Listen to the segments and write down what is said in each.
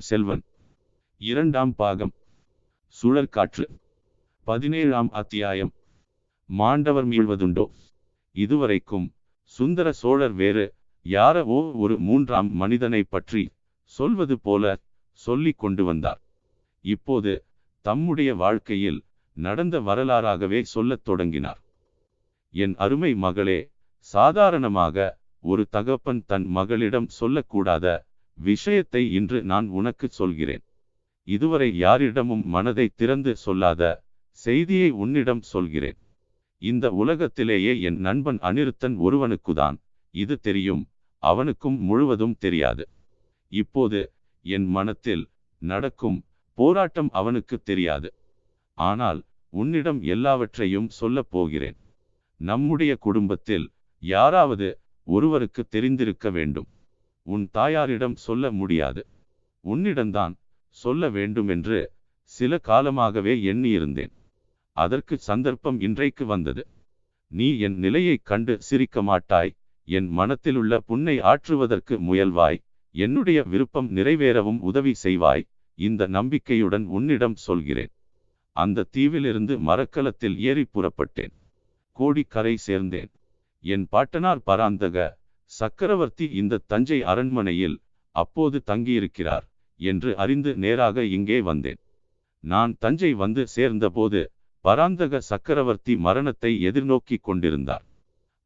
பொன்னியின் செல்வன். இரண்டாம் பாகம். சுழற்காற்று. பதினேழாம் அத்தியாயம். மாண்டவர் மீள்வதுண்டோ? இதுவரைக்கும் சுந்தர சோழர் வேறு யாரவோ ஒரு மூன்றாம் மனிதனை பற்றி சொல்வது போல சொல்லிக் கொண்டு வந்தார். இப்போது தம்முடைய வாழ்க்கையில் நடந்த வரலாறாகவே சொல்லத் தொடங்கினார். என் அருமை மகளே சாதாரணமாக ஒரு தகப்பன் தன் மகளிடம் சொல்லக்கூடாத விஷயத்தை இன்று நான் உனக்கு சொல்கிறேன். இதுவரை யாரிடமும் மனதை திறந்து சொல்லாத செய்தியை உன்னிடம் சொல்கிறேன். இந்த உலகத்திலேயே என் நண்பன் அனிருத்தன் ஒருவனுக்குதான் இது தெரியும் அவனுக்கும் முழுவதும் தெரியாது. இப்போது என் மனத்தில் நடக்கும் போராட்டம் அவனுக்கு தெரியாது. ஆனால் உன்னிடம் எல்லாவற்றையும் சொல்லப் போகிறேன். நம்முடைய குடும்பத்தில் யாராவது ஒருவருக்கு தெரிந்திருக்க வேண்டும். உன் தாயாரிடம் சொல்ல முடியாது. உன்னிடம்தான் சொல்ல வேண்டுமென்று சில காலமாகவே எண்ணியிருந்தேன். அதற்கு சந்தர்ப்பம் இன்றைக்கு வந்தது. நீ என் நிலையைக் கண்டு சிரிக்க மாட்டாய். என் மனத்திலுள்ள புண்ணை ஆற்றுவதற்கு முயல்வாய். என்னுடைய விருப்பம் நிறைவேறவும் உதவி செய்வாய். இந்த நம்பிக்கையுடன் உன்னிடம் சொல்கிறேன். அந்த தீவிலிருந்து மரக்கலத்தில் ஏறி புறப்பட்டேன். கோடிக்கரை சேர்ந்தேன். என் பாட்டனார் பராந்தக சக்கரவர்த்தி இந்த தஞ்சை அரண்மனையில் அப்போது தங்கியிருக்கிறார் என்று அறிந்து நேராக இங்கே வந்தேன். நான் தஞ்சை வந்து சேர்ந்தபோது பராந்தக சக்கரவர்த்தி மரணத்தை எதிர்நோக்கி கொண்டிருந்தார்.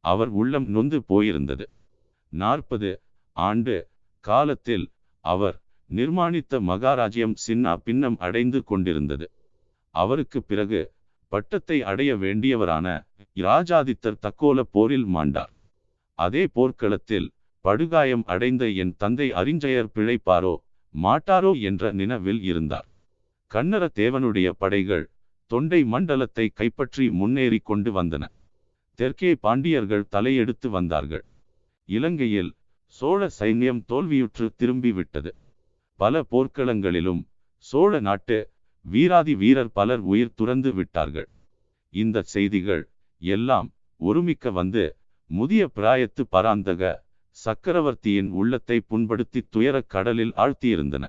அவர் உள்ளம் நொந்து போயிருந்தது. நாற்பது ஆண்டு காலத்தில் அவர் நிர்மாணித்த மகாராஜ்யம் சின்னா பின்னம் அடைந்து கொண்டிருந்தது. அவருக்கு பிறகு பட்டத்தை அடைய வேண்டியவரான இராஜாதித்தர் தக்கோல போரில் மாண்டார். அதே போர்க்களத்தில் படுகாயம் அடைந்த என் தந்தை அறிஞ்சயர் பிழைப்பாரோ மாட்டாரோ என்ற நினவில் இருந்தார். கண்ணர தேவனுடைய படைகள் தொண்டை மண்டலத்தை கைப்பற்றி முன்னேறி கொண்டு வந்தன. தெற்கே பாண்டியர்கள் தலையெடுத்து வந்தார்கள். இலங்கையில் சோழ சைன்யம் தோல்வியுற்று திரும்பிவிட்டது பல போர்க்களங்களிலும் சோழ நாட்டு வீராதி வீரர் பலர் உயிர் துறந்து விட்டார்கள். இந்த செய்திகள் எல்லாம் ஒருமிக்க வந்து முதிய பிராயத்து பராந்தக சக்கரவர்த்தியின் உள்ளத்தை புண்படுத்தி துயரக் கடலில் ஆழ்த்தியிருந்தன.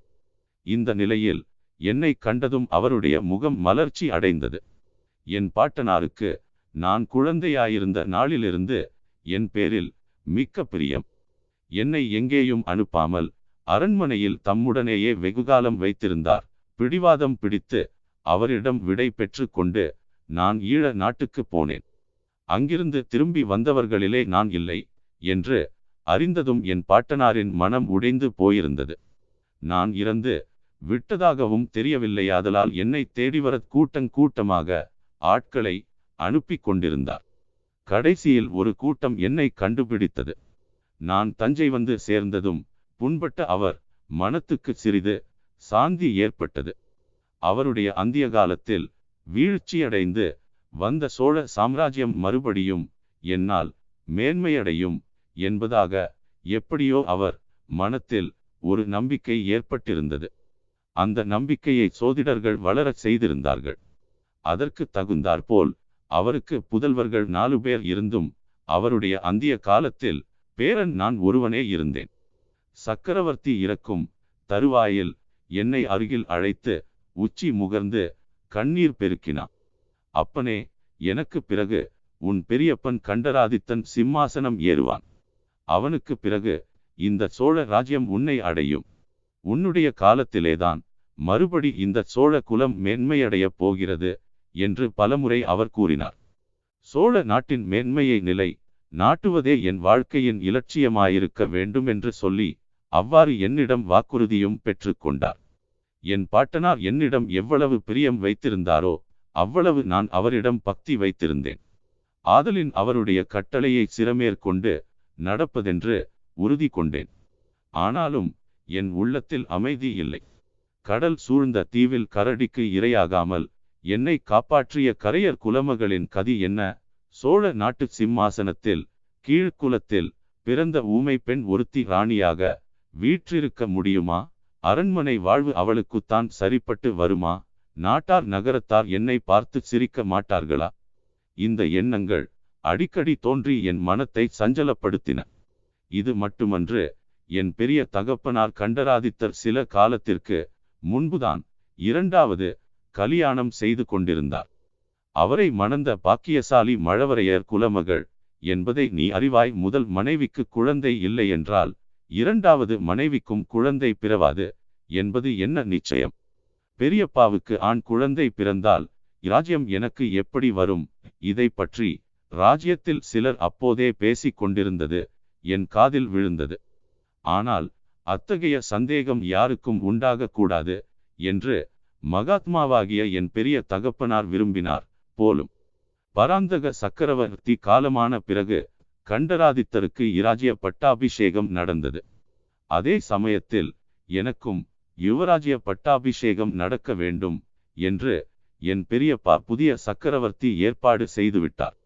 இந்த நிலையில் என்னை கண்டதும் அவருடைய முகம் மலர்ச்சி அடைந்தது. என் பாட்டனாருக்கு நான் குழந்தையாயிருந்த நாளிலிருந்து என் பேரில் மிக்க பிரியம். என்னை எங்கேயும் அனுப்பாமல் அரண்மனையில் தம்முடனேயே வெகுகாலம் வைத்திருந்தார். பிடிவாதம் பிடித்து அவரிடம் விடை பெற்று கொண்டு நான் ஈழ நாட்டுக்கு போனேன். அங்கிருந்து திரும்பி வந்தவர்களிலே நான் இல்லை என்று அறிந்ததும் என் பாட்டனாரின் மனம் உடைந்து போயிருந்தது. நான் இறந்து விட்டதாகவும் தெரியவில்லையாதலால் என்னை தேடிவரத் கூட்டங் கூட்டமாக ஆட்களை அனுப்பி கொண்டிருந்தார். கடைசியில் ஒரு கூட்டம் என்னை கண்டுபிடித்தது. நான் தஞ்சை வந்து சேர்ந்ததும் புண்பட்ட அவர் மனத்துக்கு சிறிது சாந்தி ஏற்பட்டது. அவருடைய அந்திய காலத்தில் வீழ்ச்சியடைந்து வந்த சோழ சாம்ராஜ்யம் மறுபடியும் என்னால் மேன்மையடையும் என்பதாக எப்படியோ அவர் மனத்தில் ஒரு நம்பிக்கை ஏற்பட்டிருந்தது. அந்த நம்பிக்கையை சோதிடர்கள் வளரச் செய்திருந்தார்கள். அதற்கு தகுந்தாற்போல் அவருக்கு புதல்வர்கள் நாலு பேர் இருந்தும் அவருடைய அந்திய காலத்தில் பேரன் நான் ஒருவனே இருந்தேன். சக்கரவர்த்தி இறக்கும் தருவாயில் என்னை அருகில் அழைத்து உச்சி முகர்ந்து கண்ணீர் பெருக்கினான். அப்பனே எனக்கு பிறகு உன் பெரியப்பன் கண்டராதித்தன் சிம்மாசனம் ஏறுவான். அவனுக்கு பிறகு இந்த சோழ ராஜ்யம் உன்னை அடையும். உன்னுடைய காலத்திலேதான் மறுபடி இந்த சோழ குலம் மேன்மையடையப் போகிறது என்று பலமுறை அவர் கூறினார். சோழ நாட்டின் மேன்மையை நிலை நாட்டுவதே என் வாழ்க்கையின் இலட்சியமாயிருக்க வேண்டும் என்று சொல்லி அவ்வாறு என்னிடம் வாக்குறுதியும் பெற்றுக்கொண்டார் என் பாட்டனார் என்னிடம் எவ்வளவு பிரியம் வைத்திருந்தாரோ அவ்வளவு நான் அவரிடம் பக்தி வைத்திருந்தேன். ஆதலின் அவருடைய கட்டளையை சிறமேற்கொண்டு நடப்பதென்று உறுதி கொண்டேன். ஆனாலும் என் உள்ளத்தில் அமைதி இல்லை. கடல் சூழ்ந்த தீவில் கரடிக்கு இரையாகாமல் என்னை காப்பாற்றிய கரையர் குலமகளின் கதி என்ன? சோழ நாட்டு சிம்மாசனத்தில் கீழ்குலத்தில் பிறந்த ஊமை பெண் ஒருத்தி ராணியாக வீற்றிருக்க முடியுமா? அரண்மனை வாழ்வு அவளுக்குத்தான் சரிப்பட்டு வருமா? நாட்டார் நகரத்தார் என்னை பார்த்து சிரிக்க மாட்டார்களா? இந்த எண்ணங்கள் அடிக்கடி தோன்றி என் மனத்தை சஞ்சலப்படுத்தின. இது மட்டுமன்று என் பெரிய தகப்பனார் கண்டராதித்தர் சில காலத்திற்கு முன்புதான் இரண்டாவது கலியாணம் செய்து கொண்டிருந்தார். அவரை மணந்த பாக்கியசாலி மழவரையர் குலமகள் என்பதை நீ அறிவாய் முதல் மனைவிக்கு குழந்தை இல்லை என்றால் இரண்டாவது மனைவிக்கும் குழந்தை பிறவாது என்பது என்ன நிச்சயம்? பெரியப்பாவுக்கு ஆண் குழந்தை பிறந்தால் ராஜ்யம் எனக்கு எப்படி வரும்? இதை பற்றி ராஜ்யத்தில் சிலர் அப்போதே பேசிக் கொண்டிருந்தது என் காதில் விழுந்தது. ஆனால் அத்தகைய சந்தேகம் யாருக்கும் உண்டாகக்கூடாது என்று மகாத்மாவாகிய என் பெரிய தகப்பனார் விரும்பினார் போலும். பராந்தக சக்கரவர்த்தி காலமான பிறகு கண்டராதித்தருக்கு இராஜ்ய பட்டாபிஷேகம் நடந்தது. அதே சமயத்தில் எனக்கும் யுவராஜ்ய பட்டாபிஷேகம் நடக்க வேண்டும் என்று என் பெரியப்பா புதிய சக்கரவர்த்தி ஏற்பாடு செய்துவிட்டார்.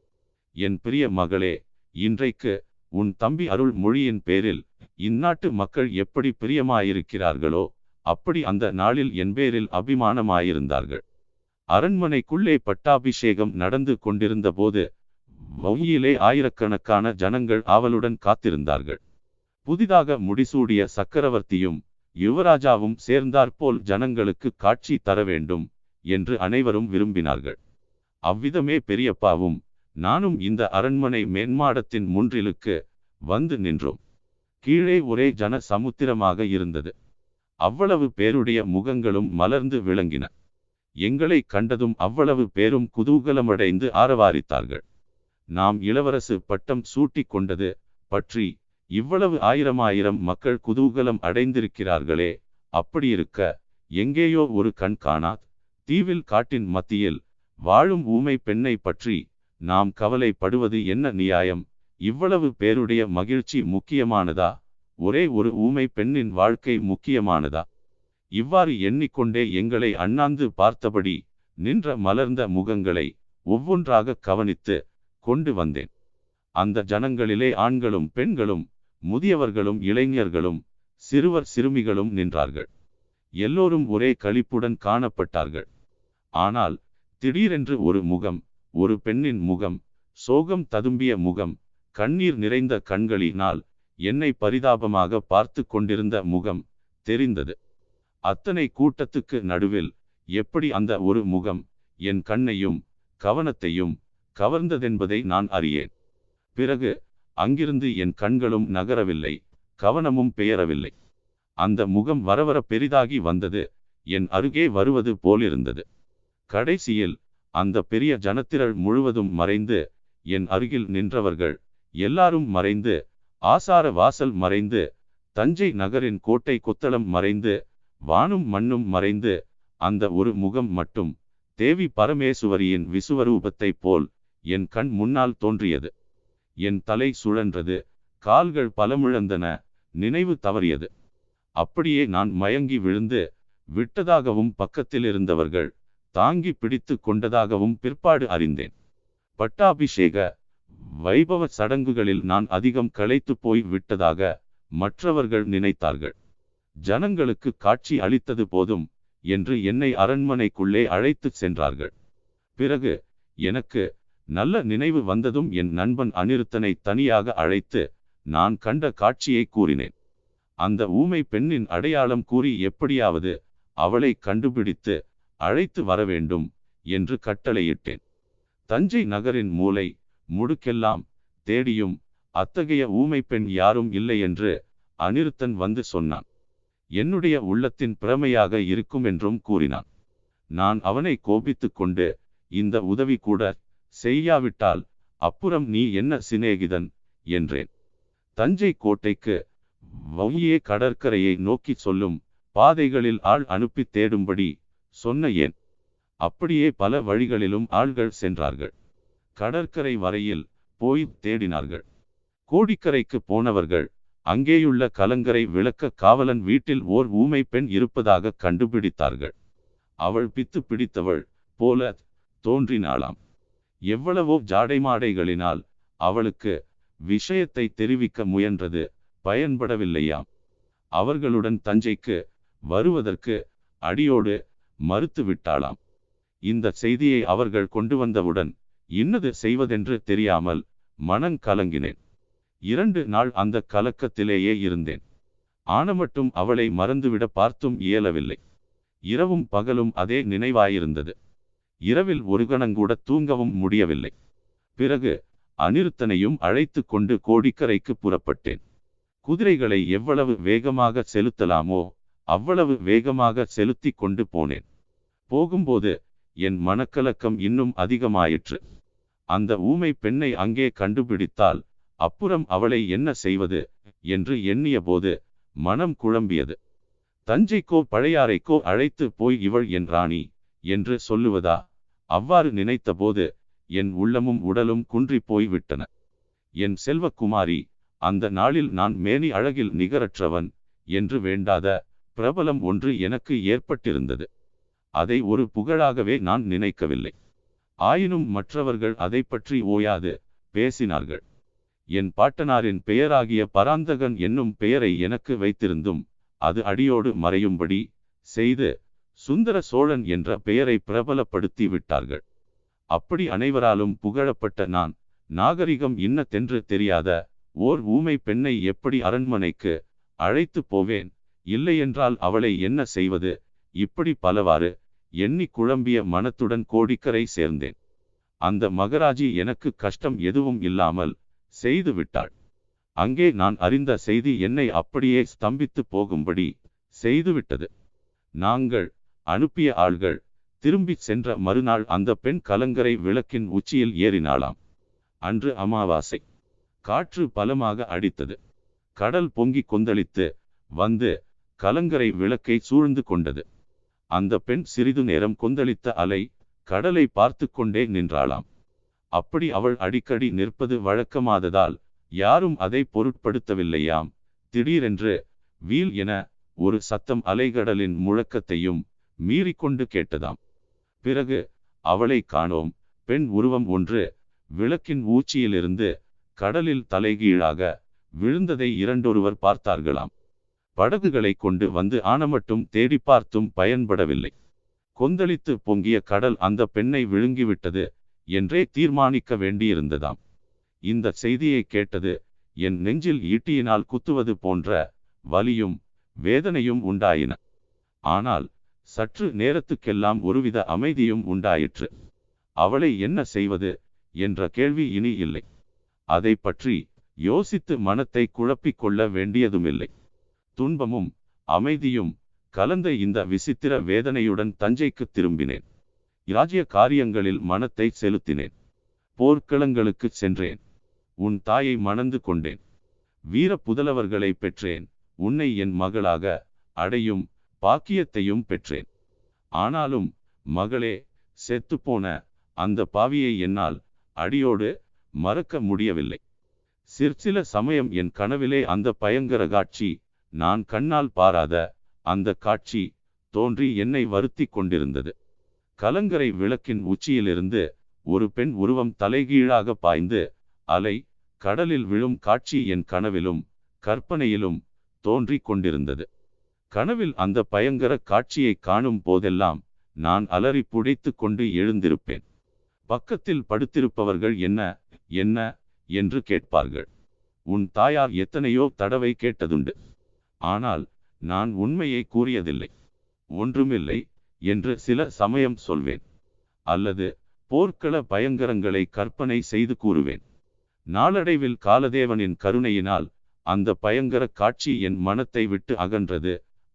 என் பெரிய மகளே இன்றைக்கு உன் தம்பி அருள் மொழியின் பேரில் இந்நாட்டு மக்கள் எப்படி பிரியமாயிருக்கிறார்களோ அப்படி அந்த நாளில் என் பேரில் அபிமானமாயிருந்தார்கள். அரண்மனைக்குள்ளே பட்டாபிஷேகம் நடந்து கொண்டிருந்த போது வௌயிலே ஆயிரக்கணக்கான ஜனங்கள் ஆவலுடன் காத்திருந்தார்கள். புதிதாக முடிசூடிய சக்கரவர்த்தியும் யுவராஜாவும் சேர்ந்தாற்போல் ஜனங்களுக்கு காட்சி தர வேண்டும் என்று அனைவரும் விரும்பினார்கள். அவ்விதமே பெரியப்பாவும் நானும் இந்த அரண்மனை மேன்மாடத்தின் முன்றிலுக்கு வந்து நின்றோம். கீழே ஒரே ஜன சமுத்திரமாக இருந்தது. அவ்வளவு பேருடைய முகங்களும் மலர்ந்து விளங்கின. எங்களை கண்டதும் அவ்வளவு பேரும் குதூகலமடைந்து ஆரவாரித்தார்கள். நாம் இளவரசு பட்டம் சூட்டி கொண்டது பற்றி இவ்வளவு ஆயிரமாயிரம் மக்கள் குதூகலம் அடைந்திருக்கிறார்களே அப்படியிருக்க எங்கேயோ ஒரு கண் காணாத். தீவில் காட்டின் மத்தியில் வாழும் ஊமை பெண்ணை பற்றி நாம் கவலைப்படுவது என்ன நியாயம்? இவ்வளவு பேருடைய மகிழ்ச்சி முக்கியமானதா? ஒரே ஒரு ஊமை பெண்ணின் வாழ்க்கை முக்கியமானதா? இவ்வாறு எண்ணிக்கொண்டே எங்களை அண்ணாந்து பார்த்தபடி நின்ற மலர்ந்த முகங்களை ஒவ்வொன்றாக கவனித்து கொண்டு வந்தேன். அந்த ஜனங்களிலே ஆண்களும் பெண்களும் முதியவர்களும் இளைஞர்களும் சிறுவர் சிறுமிகளும் நின்றார்கள். எல்லோரும் ஒரே களிப்புடன் காணப்பட்டார்கள். ஆனால் திடீரென்று ஒரு முகம் ஒரு பெண்ணின் முகம் சோகம் ததும்பிய முகம் கண்ணீர் நிறைந்த கண்களினால் என்னை பரிதாபமாக பார்த்து கொண்டிருந்த முகம் தெரிந்தது. அத்தனை கூட்டத்துக்கு நடுவில் எப்படி அந்த ஒரு முகம் என் கண்ணையும் கவனத்தையும் கவர்ந்ததென்பதை நான் அறியேன். பிறகு அங்கிருந்து என் கண்களும் நகரவில்லை கவனமும் பெயரவில்லை. அந்த முகம் வரவர பெரிதாகி வந்தது என் அருகே வருவது போலிருந்தது. கடைசியில் அந்த பெரிய ஜனத்திரள் முழுவதும் மறைந்து என் அருகில் நின்றவர்கள் எல்லாரும் மறைந்து ஆசார வாசல் மறைந்து தஞ்சை நகரின் கோட்டை கொத்தளம் மறைந்து வானும் மண்ணும் மறைந்து அந்த ஒரு முகம் மட்டும் தேவி பரமேசுவரியின் விசுவரூபத்தைப் போல் என் கண் முன்னால் தோன்றியது. என் தலை சுழன்றது கால்கள் பலமிழந்தன நினைவு தவறியது. அப்படியே நான் மயங்கி விழுந்து விட்டதாகவும் பக்கத்தில் இருந்தவர்கள் தாங்கி பிடித்து கொண்டதாகவும் பிற்பாடு அறிந்தேன். பட்டாபிஷேக வைபவ சடங்குகளில் நான் அதிகம் களைத்து போய் விட்டதாக மற்றவர்கள் நினைத்தார்கள். ஜனங்களுக்கு காட்சி அளித்தது போதும் என்று என்னை அரண்மனைக்குள்ளே அழைத்துச் சென்றார்கள். பிறகு எனக்கு நல்ல நினைவு வந்ததும் என் நண்பன் அனிருத்தனை தனியாக அழைத்து நான் கண்ட காட்சியை கூறினேன். அந்த ஊமை பெண்ணின் அடையாளம் கூறி எப்படியாவது அவளை கண்டுபிடித்து அழைத்து வர வேண்டும் என்று கட்டளையிட்டேன். தஞ்சை நகரின் மூலை முடுக்கெல்லாம் தேடியும் அத்தகைய ஊமை பெண் யாரும் இல்லை என்று அனிருத்தன் வந்து சொன்னான். என்னுடைய உள்ளத்தின் பிரமையாக இருக்கும் என்றும் கூறினான். நான் அவனை கோபித்துக் கொண்டு இந்த உதவி கூட செய்யாவிட்டால் அப்புறம் நீ என்ன சிநேகிதன்? என்றேன். தஞ்சை கோட்டைக்கு வவுயே கடற்கரையை நோக்கி சொல்லும் பாதைகளில் ஆள் அனுப்பி தேடும்படி சொன்ன ஏன்? அப்படியே பல வழிகளிலும் ஆள்கள் சென்றார்கள். கடற்கரை வரையில் போய் தேடினார்கள். கோடிக்கரைக்கு போனவர்கள் அங்கேயுள்ள கலங்கரை விளக்க காவலன் வீட்டில் ஓர் ஊமை பெண் இருப்பதாக கண்டுபிடித்தார்கள். அவள் பித்து பிடித்தவள் போல தோன்றினாளாம். எவ்வளவோ ஜாடைமாடைகளினால் அவளுக்கு விஷயத்தை தெரிவிக்க முயன்றது பயன்படவில்லையாம். அவர்களுடன் தஞ்சைக்கு வருவதற்கு அடியோடு மறுத்து விட்டாளாம். இந்த செய்தியை அவர்கள் கொண்டு வந்தவுடன் இன்னது செய்வதென்று தெரியாமல் மனங் கலங்கினேன். இரண்டு நாள் அந்த கலக்கத்திலேயே இருந்தேன். ஆனமட்டும் அவளை மறந்துவிட பார்த்தும் இயலவில்லை. இரவும் பகலும் அதே நினைவாயிருந்தது. இரவில் ஒரு கணங்கூட தூங்கவும் முடியவில்லை. பிறகு அனிருத்தனையும் அழைத்து கொண்டு கோடிக்கரைக்கு புறப்பட்டேன். குதிரைகளை எவ்வளவு வேகமாக செலுத்தலாமோ அவ்வளவு வேகமாக செலுத்தி கொண்டு போனேன். போகும்போது என் மனக்கலக்கம் இன்னும் அதிகமாயிற்று. அந்த ஊமை பெண்ணை அங்கே கண்டுபிடித்தால் அப்புறம் அவளை என்ன செய்வது என்று எண்ணிய போது மனம் குழம்பியது. தஞ்சைக்கோ பழையாறைக்கோ அழைத்து போய் இவள் என் ராணி என்று சொல்லுவதா? அவ்வாறு நினைத்தபோது என் உள்ளமும் உடலும் குன்றி போய்விட்டன. என் செல்வக்குமாரி அந்த நாளில் நான் மேனி அழகில் நிகரற்றவன் என்று வேண்டாத பிரபலம் ஒன்று எனக்கு ஏற்பட்டிருந்தது. அதை ஒரு புகழாகவே நான் நினைக்கவில்லை. ஆயினும் மற்றவர்கள் அதை பற்றி ஓயாது பேசினார்கள். என் பாட்டனாரின் பெயராகிய பராந்தகன் என்னும் பெயரை எனக்கு வைத்திருந்தும் அது அடியோடு மறையும்படி செய்து சுந்தர சோழன் என்ற பெயரை பிரபலப்படுத்தி விட்டார்கள். அப்படி அனைவராலும் புகழப்பட்ட நான் நாகரிகம் இன்னத்தென்று தெரியாத ஓர் ஊமை பெண்ணை எப்படி அரண்மனைக்கு அழைத்து போவேன் இல்லையென்றால் அவளை என்ன செய்வது இப்படி பலவாறு எண்ணி குழம்பிய மனத்துடன் கோடிக்கரை சேர்ந்தேன். அந்த மகராஜி எனக்கு கஷ்டம் எதுவும் இல்லாமல் செய்து விட்டாள். அங்கே நான் அறிந்த செய்தி என்னை அப்படியே ஸ்தம்பித்து போகும்படி செய்துவிட்டது. நாங்கள் அனுப்பிய ஆள்கள் திரும்பி சென்ற மறுநாள் அந்த பெண் கலங்கரை விளக்கின் உச்சியில் ஏறினாளாம். அன்று அமாவாசை. காற்று பலமாக அடித்தது. கடல் பொங்கி கொந்தளித்து வந்து கலங்கரை விளக்கை சூழ்ந்து கொண்டது. அந்த பெண் சிறிது நேரம் கொந்தளித்த அலை கடலை பார்த்து கொண்டே நின்றாளாம். அப்படி அவள் அடிக்கடி நிற்பது வழக்கமாததால் யாரும் அதை பொருட்படுத்தவில்லையாம். திடீரென்று வீல் என ஒரு சத்தம் அலைகடலின் முழக்கத்தையும் மீறிக்கொண்டு கேட்டதாம். பிறகு அவளை காணோம். பெண் உருவம் ஒன்று விளக்கின் ஊச்சியிலிருந்து கடலில் தலைகீழாக விழுந்ததை இரண்டொருவர் பார்த்தார்களாம். படகுகளை கொண்டு வந்து ஆனமட்டும் தேடி பார்த்தும் பயன்படவில்லை. கொந்தளித்து பொங்கிய கடல் அந்த பெண்ணை விழுங்கிவிட்டது என்றே தீர்மானிக்க வேண்டியிருந்ததாம். இந்த செய்தியை கேட்டது என் நெஞ்சில் ஈட்டியினால் குத்துவது போன்ற வலியும் வேதனையும் உண்டாயின. ஆனால் சற்று நேரத்துக்கெல்லாம் ஒருவித அமைதியும் உண்டாயிற்று. அவளை என்ன செய்வது என்ற கேள்வி இனி இல்லை. அதை பற்றி யோசித்து மனத்தை குழப்பிக் கொள்ள வேண்டியதுமில்லை. துன்பமும் அமைதியும் கலந்த இந்த விசித்திர வேதனையுடன் தஞ்சைக்கு திரும்பினேன். இராஜ்ய காரியங்களில் மனத்தை செலுத்தினேன். போர்க்களங்களுக்கு சென்றேன். உன் தாயை மணந்து கொண்டேன். வீர புதலவர்களை பெற்றேன். உன்னை என் மகளாக அடையும் பாக்கியத்தையும் பெற்றேன். ஆனாலும் மகளே செத்துப்போன அந்த பாவியை என்னால் அடியோடு மறக்க முடியவில்லை. சிற்சில சமயம் என் கனவிலே அந்த பயங்கர காட்சி நான் கண்ணால் பாராத அந்த காட்சி தோன்றி என்னை வருத்தி கொண்டிருந்தது. கலங்கரை விளக்கின் உச்சியிலிருந்து ஒரு பெண் உருவம் தலைகீழாக பாய்ந்து அலை கடலில் விழும் காட்சி என் கனவிலும் கற்பனையிலும் தோன்றிக் கொண்டிருந்தது. கனவில் அந்த பயங்கர காட்சியை காணும் போதெல்லாம் நான் அலறி புடைத்து கொண்டு எழுந்திருப்பேன். பக்கத்தில் படுத்திருப்பவர்கள் என்ன என்ன என்று கேட்பார்கள். உன் தாயார் எத்தனையோ தடவை கேட்டதுண்டு. ஆனால் நான் உண்மையை கூறியதில்லை. ஒன்றுமில்லை என்று சில சமயம் சொல்வேன். அல்லது போர்க்கள பயங்கரங்களை கற்பனை செய்து கூறுவேன். நாளடைவில் காலதேவனின் கருணையினால் அந்த பயங்கர காட்சி என் மனத்தை விட்டு அகன்றது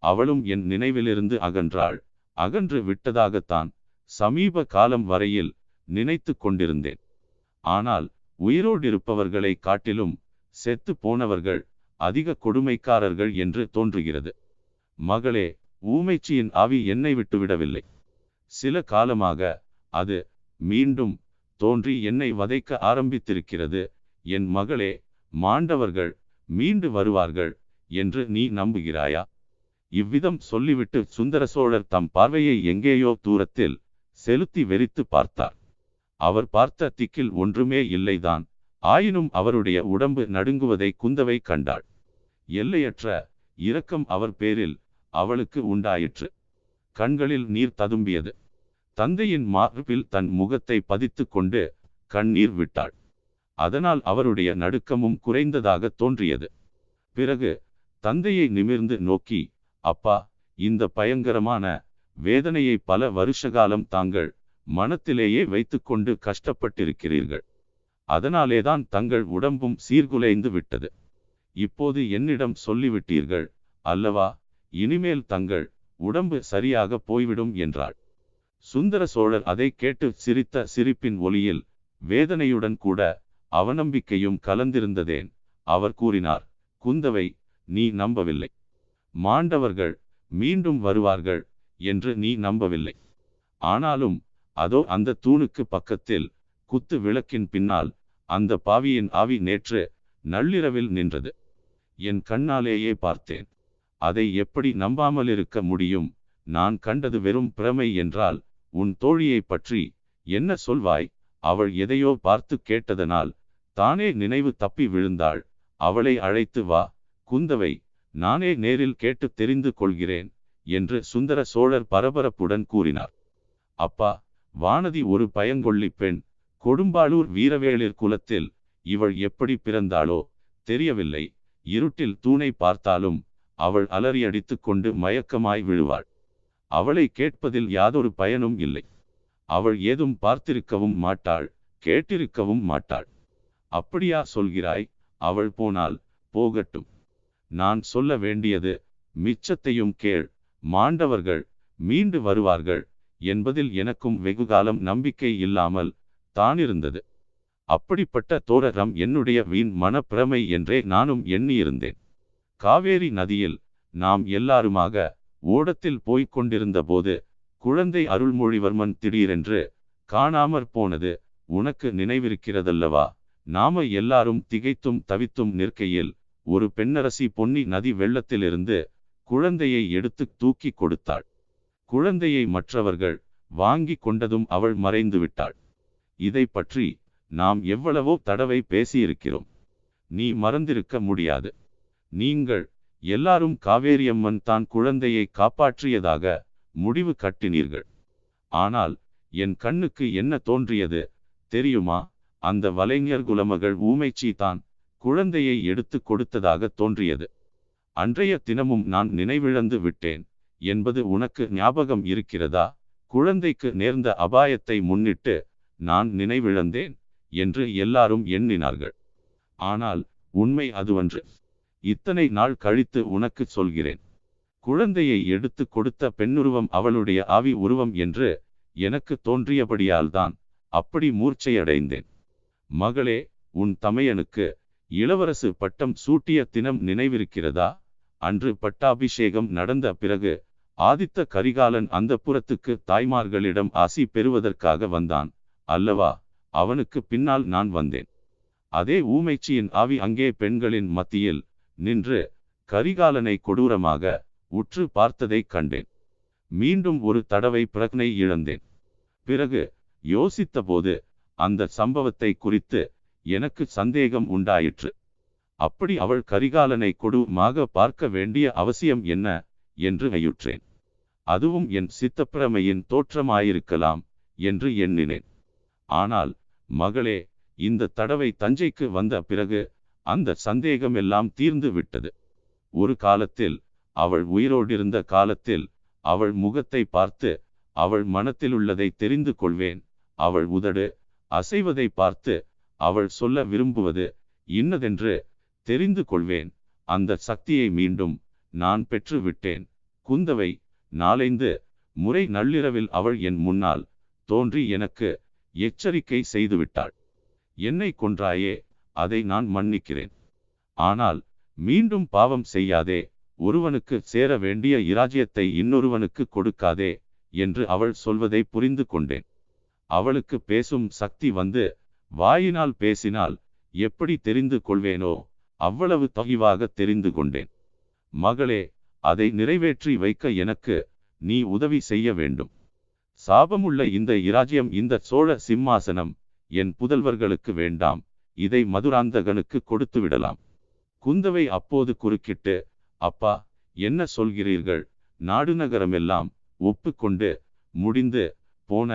அவளும் என் நினைவிலிருந்து அகன்றாள். அகன்று விட்டதாகத்தான் சமீப காலம் வரையில் நினைத்து கொண்டிருந்தேன். ஆனால் உயிரோடிருப்பவர்களை காட்டிலும் செத்து போனவர்கள் அதிக கொடுமைக்காரர்கள் என்று தோன்றுகிறது. மகளே ஊமைச்சியின் ஆவி என்னை விட்டுவிடவில்லை. சில காலமாக அது மீண்டும் தோன்றி என்னை வதைக்க ஆரம்பித்திருக்கிறது. என் மகளே மாண்டவர்கள் மீண்டு வருவார்கள் என்று நீ நம்புகிறாயா? இவ்விதம் சொல்லிவிட்டு சுந்தர சோழர் தம் பார்வையை எங்கேயோ தூரத்தில் செலுத்தி வெறித்து பார்த்தார். அவர் பார்த்த திக்கில் ஒன்றுமே இல்லைதான். ஆயினும் அவருடைய உடம்பு நடுங்குவதை குந்தவை கண்டாள். எல்லையற்ற இரக்கம் அவர் பேரில் அவளுக்கு உண்டாயிற்று. கண்களில் நீர் ததும்பியது. தந்தையின் மார்பில் தன் முகத்தை பதித்து கொண்டு கண்ணீர் விட்டாள். அதனால் அவருடைய நடுக்கமும் குறைந்ததாக தோன்றியது. பிறகு தந்தையை நிமிர்ந்து நோக்கி அப்பா இந்த பயங்கரமான வேதனையை பல வருஷகாலம் தாங்கள் மனத்திலேயே வைத்துக்கொண்டு கஷ்டப்பட்டிருக்கிறீர்கள். அதனாலேதான் தங்கள் உடம்பும் சீர்குலைந்து விட்டது. இப்போது என்னிடம் சொல்லிவிட்டீர்கள் அல்லவா இனிமேல் தங்கள் உடம்பு சரியாக போய்விடும் என்றாள். சுந்தர சோழர் அதை கேட்டு சிரித்த சிரிப்பின் ஒளியில் வேதனையுடன் கூட அவநம்பிக்கையும் கலந்திருந்ததேன். அவர் கூறினார் குந்தவை நீ நம்பவில்லை. மாண்டவர்கள் மீண்டும் வருவார்கள் என்று நீ நம்பவில்லை. ஆனாலும் அதோ அந்த தூணுக்கு பக்கத்தில் குத்து விளக்கின் பின்னால் அந்த பாவியின் ஆவி நேற்று நள்ளிரவில் நின்றது. என் கண்ணாலேயே பார்த்தேன். அதை எப்படி நம்பாமல் இருக்க முடியும்? நான் கண்டது வெறும் பிரமை என்றால் உன் தோழியை பற்றி என்ன சொல்வாய்? அவள் எதையோ பார்த்து கேட்டதனால் தானே நினைவு தப்பி விழுந்தாள். அவளை அழைத்து வா குந்தவை நானே நேரில் கேட்டு தெரிந்து கொள்கிறேன் என்று சுந்தர சோழர் பரபரப்புடன் கூறினார். அப்பா வானதி ஒரு பயங்கொள்ளி பெண். கொடும்பாளூர் வீரவேளிர் குலத்தில் இவள் எப்படி பிறந்தாளோ தெரியவில்லை. இருட்டில் தூணை பார்த்தாலும் அவள் அலறியடித்து கொண்டு மயக்கமாய் விழுவாள். அவளை கேட்பதில் யாதொரு பயனும் இல்லை. அவள் ஏதும் பார்த்திருக்கவும் மாட்டாள் கேட்டிருக்கவும் மாட்டாள். அப்படியா சொல்கிறாய் அவள் போனால் போகட்டும். நான் சொல்ல வேண்டியது மிச்சத்தையும் கேள். மாண்டவர்கள் மீண்டு வருவார்கள் என்பதில் எனக்கும் வெகுகாலம் நம்பிக்கை இல்லாமல் தானிருந்தது. அப்படிப்பட்ட தோழரம் என்னுடைய வீண் மனப்பிரமை என்றே நானும் எண்ணியிருந்தேன். காவேரி நதியில் நாம் எல்லாருமாக ஓடத்தில் போய்க் கொண்டிருந்த போது குழந்தை அருள்மொழிவர்மன் திடீரென்று காணாமற் போனது உனக்கு நினைவிருக்கிறதல்லவா? நாம எல்லாரும் திகைத்தும் தவித்தும் நிற்கையில் ஒரு பெண்ணரசி பொன்னி நதி வெள்ளத்திலிருந்து குழந்தையை எடுத்து தூக்கி கொடுத்தாள். குழந்தையை மற்றவர்கள் வாங்கி கொண்டதும் அவள் மறைந்து விட்டாள். இதை பற்றி நாம் எவ்வளவோ தடவை பேசியிருக்கிறோம். நீ மறந்திருக்க முடியாது. நீங்கள் எல்லாரும் காவேரியம்மன் தான் குழந்தையை காப்பாற்றியதாக முடிவு கட்டினீர்கள். ஆனால் என் கண்ணுக்கு என்ன தோன்றியது தெரியுமா? அந்த வலைஞர் குலமகள் ஊமைச்சி தான் குழந்தையை எடுத்து கொடுத்ததாக தோன்றியது. அன்றைய தினமும் நான் நினைவிழந்து விட்டேன். என்பது உனக்கு ஞாபகம் இருக்கிறதா? குழந்தைக்கு நேர்ந்த அபாயத்தை முன்னிட்டு நான் நினைவிழந்தேன் என்று எல்லாரும் எண்ணினார்கள். ஆனால் உண்மை அதுவன்று இத்தனை நாள் கழித்து உனக்கு சொல்கிறேன். குழந்தையை எடுத்து கொடுத்த பெண்ணுருவம் அவளுடைய ஆவி உருவம் என்று எனக்கு தோன்றியபடியால்தான் அப்படி மூர்ச்சையடைந்தேன். மகளே உன் தமையனுக்கு இளவரசு பட்டம் சூட்டிய தினம் நினைவிருக்கிறதா? அன்று பட்டாபிஷேகம் நடந்த பிறகு ஆதித்த கரிகாலன் அந்த புறத்துக்கு தாய்மார்களிடம் ஆசி பெறுவதற்காக வந்தான். அல்லவா அவனுக்கு பின்னால் நான் வந்தேன். அதே ஊமைச்சியின் ஆவி அங்கே பெண்களின் மத்தியில் நின்று கரிகாலனை கொடூரமாக உற்று பார்த்ததை கண்டேன். மீண்டும் ஒரு தடவை பிரக்னை இழந்தேன். பிறகு யோசித்தபோது அந்த சம்பவத்தை குறித்து எனக்கு சந்தேகம் உண்டாயிற்று. அப்படி அவள் கரிகாலனை கொடூரமாக பார்க்க வேண்டிய அவசியம் என்ன? என்று ஐயுற்றேன். அதுவும் என் சித்தப்பிரமையின் தோற்றமாயிருக்கலாம் என்று எண்ணினேன். ஆனால் மகளே இந்த தடவை தஞ்சைக்கு வந்த பிறகு அந்த சந்தேகமெல்லாம் தீர்ந்து விட்டது. ஒரு காலத்தில் அவள் உயிரோடிருந்த காலத்தில் அவள் முகத்தை பார்த்து அவள் மனத்திலுள்ளதை தெரிந்து கொள்வேன் அவள் உதடு அசைவதை பார்த்து அவள் சொல்ல விரும்புவது இன்னதென்று தெரிந்து கொள்வேன். அந்த சக்தியை மீண்டும் நான் பெற்று விட்டேன். குந்தவை நாளைந்து முறை நள்ளிரவில் அவள் என் முன்னால் தோன்றி எனக்கு எச்சரிக்கை செய்துவிட்டாள். என்னை கொன்றாயே அதை நான் மன்னிக்கிறேன். ஆனால் மீண்டும் பாவம் செய்யாதே ஒருவனுக்கு சேர வேண்டிய இராஜ்யத்தை இன்னொருவனுக்கு கொடுக்காதே என்று அவள் சொல்வதை புரிந்து கொண்டேன். அவளுக்கு பேசும் சக்தி வந்து வாயினால் பேசினால் எப்படி தெரிந்து கொள்வேனோ அவ்வளவு தகிவாக தெரிந்து கொண்டேன். மகளே அதை நிறைவேற்றி வைக்க எனக்கு நீ உதவி செய்ய வேண்டும். சாபமுள்ள இந்த இராஜ்யம் இந்த சோழ சிம்மாசனம் என் புதல்வர்களுக்கு வேண்டாம். இதை மதுராந்தகனுக்கு கொடுத்து விடலாம். குந்தவை அப்போது குறுக்கிட்டு அப்பா என்ன சொல்கிறீர்கள்? நாடுநகரமெல்லாம் ஒப்புக்கொண்டு முடிந்து போன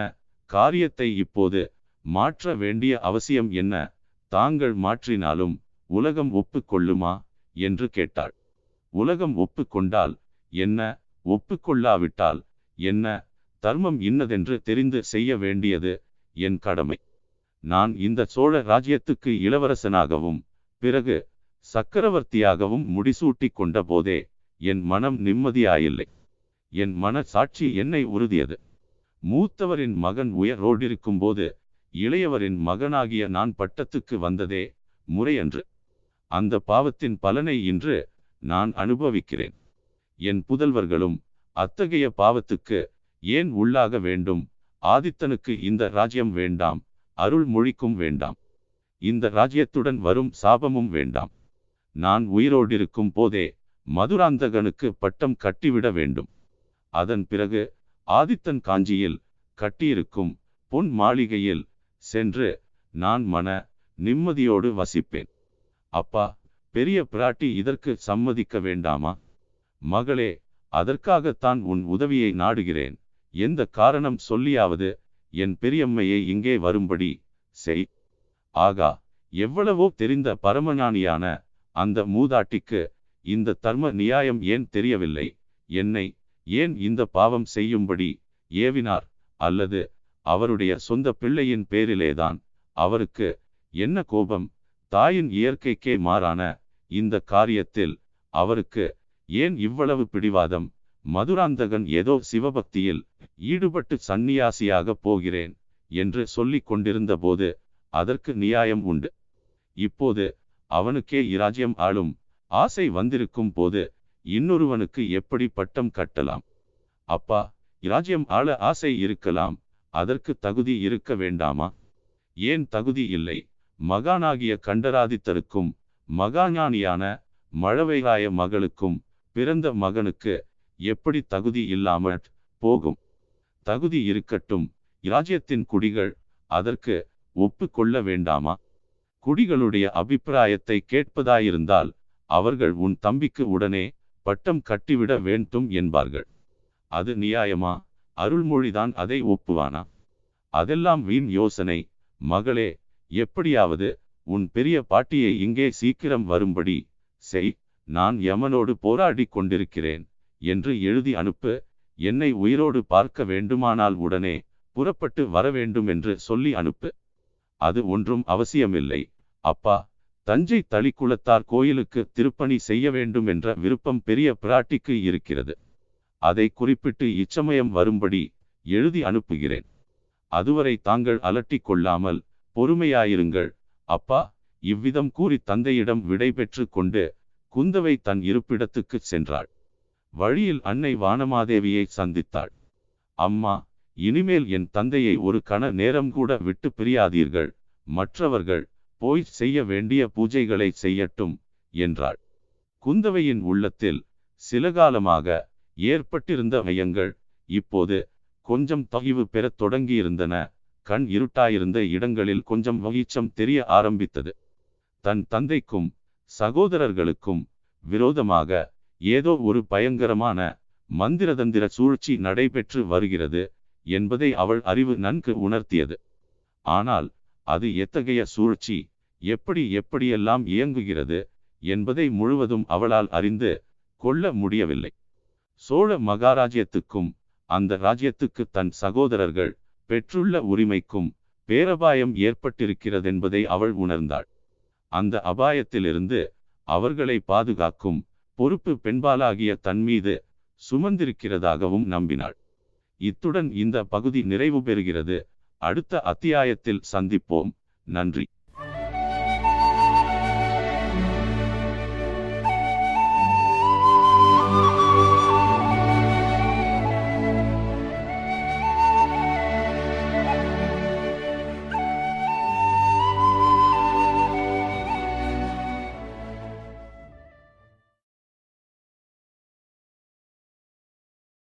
காரியத்தை இப்போது மாற்ற வேண்டிய அவசியம் என்ன? தாங்கள் மாற்றினாலும் உலகம் ஒப்புக்கொள்ளுமா? என்று கேட்டாள். உலகம் ஒப்புக்கொண்டால் என்ன? ஒப்புக்கொள்ளாவிட்டால் என்ன? தர்மம் இன்னதென்று தெரிந்து செய்ய வேண்டியது என் கடமை. நான் இந்த சோழ ராஜ்யத்துக்கு இளவரசனாகவும் பிறகு சக்கரவர்த்தியாகவும் முடிசூட்டி கொண்ட போதே என் மனம் நிம்மதியாயில்லை. என் மன சாட்சி என்னை உறுதியது. மூத்தவரின் மகன் உயரோடிருக்கும் போது இளையவரின் மகனாகிய நான் பட்டத்துக்கு வந்ததே முறையன்று. அந்த பாவத்தின் பலனை இன்று நான் அனுபவிக்கிறேன். என் புதல்வர்களும் அத்தகைய பாவத்துக்கு ஏன் உள்ளாக வேண்டும்? ஆதித்தனுக்கு இந்த ராஜ்யம் வேண்டாம் அருள் மொழிக்கும் வேண்டாம். இந்த ராஜ்யத்துடன் வரும் சாபமும் வேண்டாம். நான் உயிரோடிருக்கும் போதே மதுராந்தகனுக்கு பட்டம் கட்டிவிட வேண்டும். அதன் பிறகு ஆதித்தன் காஞ்சியில் கட்டியிருக்கும் பொன் மாளிகையில் சென்று நான் மன நிம்மதியோடு வசிப்பேன். அப்பா பெரிய பிராட்டி இதற்கு சம்மதிக்க வேண்டாமா? மகளே அதற்காகத்தான் உன் உதவியை நாடுகிறேன். எந்த காரணம் சொல்லியாவது என் பெரியம்மையை இங்கே வரும்படி செய். ஆகா எவ்வளவோ தெரிந்த பரமஞானியான அந்த மூதாட்டிக்கு இந்த தர்ம நியாயம் ஏன் தெரியவில்லை? என்னை ஏன் இந்த பாவம் செய்யும்படி ஏவினார்? அல்லது அவருடைய சொந்த பிள்ளையின் பேரிலேதான். அவருக்கு என்ன கோபம் தாயின் இயற்கைக்கே மாறான இந்த காரியத்தில் அவருக்கு ஏன் இவ்வளவு பிடிவாதம்? மதுராந்தகன் ஏதோ சிவபக்தியில் ஈடுபட்டு சந்நியாசியாக போகிறேன் என்று சொல்லிக் கொண்டிருந்த போது அதற்கு நியாயம் உண்டு. இப்போது அவனுக்கே இராஜ்யம் ஆளும் ஆசை வந்திருக்கும் போது இன்னொருவனுக்கு எப்படி பட்டம் கட்டலாம்? அப்பா இராஜ்யம் ஆள ஆசை இருக்கலாம். அதற்கு தகுதி இருக்க வேண்டாமா? ஏன் தகுதி இல்லை? மகானாகிய கண்டராதித்தருக்கும் மகாஞானியான மழவைராய மகளுக்கும் பிறந்த மகனுக்கு எப்படி தகுதி இல்லாமல் போகும்? தகுதி இருக்கட்டும். இராஜ்யத்தின் குடிகள் அதற்கு ஒப்புக்கொள்ள வேண்டாமா? குடிகளுடைய அபிப்பிராயத்தை கேட்பதாயிருந்தால் அவர்கள் உன் தம்பிக்கு உடனே பட்டம் கட்டிவிட வேண்டும் என்பார்கள். அது நியாயமா? அருள்மொழிதான் அதை ஒப்புவானா? அதெல்லாம் வீண் யோசனை. மகளே எப்படியாவது உன் பெரிய பாட்டியை இங்கே சீக்கிரம் வரும்படி செய். நான் யமனோடு போராடி கொண்டிருக்கிறேன் என்று எழுதி அனுப்பு. என்னை உயிரோடு பார்க்க வேண்டுமானால் உடனே புறப்பட்டு வர வேண்டும் என்று சொல்லி அனுப்பு. அது ஒன்றும் அவசியமில்லை. அப்பா தஞ்சை தளிக்குளத்தார் கோயிலுக்கு திருப்பணி செய்ய வேண்டும் என்ற விருப்பம் பெரிய பிராட்டிக்கு இருக்கிறது. அதை குறிப்பிட்டு இச்சமயம் வரும்படி எழுதி அனுப்புகிறேன். அதுவரை தாங்கள் அலட்டிக் கொள்ளாமல் பொறுமையாயிருங்கள். அப்பா இவ்விதம் கூறி தந்தையிடம் விடைபெற்று கொண்டு குந்தவை தன் இருப்பிடத்துக்கு சென்றாள். வழியில் அன்னை வானமாதேவியை சந்தித்தாள். அம்மா இனிமேல் என் தந்தையை ஒரு கண நேரம் கூட விட்டு பிரியாதீர்கள். மற்றவர்கள் போய் செய்ய வேண்டிய பூஜைகளை செய்யட்டும் என்றாள். குந்தவையின் உள்ளத்தில் சில காலமாக ஏற்பட்டிருந்த மையங்கள் இப்போது கொஞ்சம் தகிவு பெறத் தொடங்கியிருந்தன. கண் இருட்டாயிருந்த இடங்களில் கொஞ்சம் வகிச்சம் தெரிய ஆரம்பித்தது. தன் தந்தைக்கும் சகோதரர்களுக்கும் விரோதமாக ஏதோ ஒரு பயங்கரமான மந்திரதந்திர சூழ்ச்சி நடைபெற்று வருகிறது என்பதை அவள் அறிவு நன்கு உணர்த்தியது. ஆனால் அது எத்தகைய சூழ்ச்சி எப்படி எப்படியெல்லாம் இயங்குகிறது என்பதை முழுவதும் அவளால் அறிந்து கொள்ள முடியவில்லை. சோழ மகாராஜ்யத்துக்கும் அந்த ராஜ்யத்துக்கு தன் சகோதரர்கள் பெற்றுள்ள உரிமைக்கும் பேரபாயம் ஏற்பட்டிருக்கிறதென்பதை அவள் உணர்ந்தாள். அந்த அபாயத்திலிருந்து அவர்களை பாதுகாக்கும் பொறுப்பு பெண்பாலாகிய தன் மீது சுமந்திருக்கிறதாகவும் நம்பினாள். இத்துடன் இந்த பகுதி நிறைவு பெறுகிறது. அடுத்த அத்தியாயத்தில் சந்திப்போம். நன்றி.